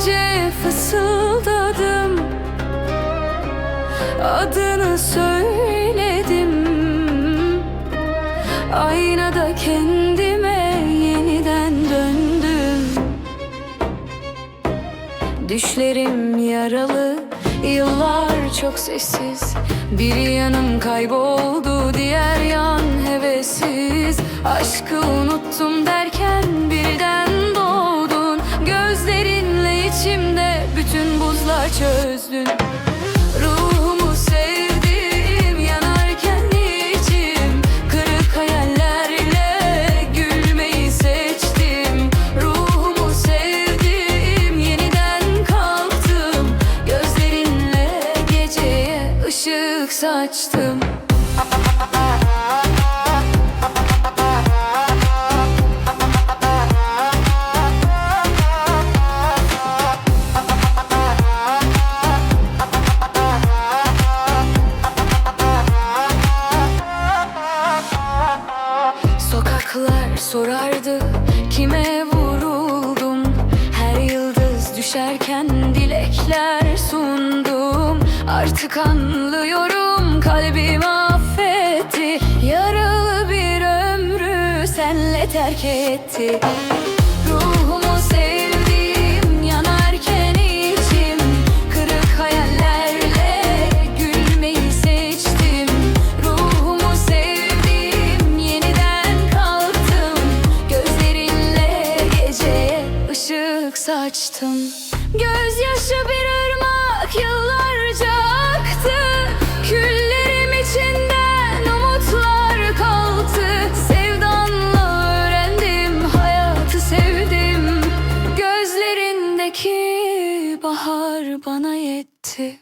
Gece fısıldadım? Adını söyledim. Aynada kendime yeniden döndüm. Düşlerim yaralı Yıllar çok sessiz. Bir yanım kayboldu Diğer yan hevessiz. Aşkı unuttum derken Birden doğdun. Gözlerinle içimde Bütün buzlar çözdün saçtım Sokaklar sorardı kime vuruldum? Her yıldız düşerken dilekler Artık anlıyorum kalbim affetti. Yaralı bir ömrü senle terk etti. Ruhumu sevdim yanarken içim. Kırık hayallerle gülmeyi seçtim. Ruhumu sevdim yeniden kalktım. Gözlerinle geceye ışık saçtım. Gözyaşı bir bana yetti.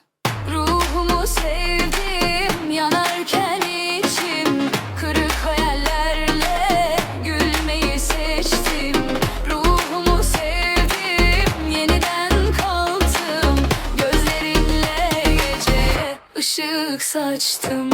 Ruhumu sevdim yanarken içim. Kırık hayallerle gülmeyi seçtim. Ruhumu sevdim yeniden kalktım Gözlerinle geceye ışık saçtım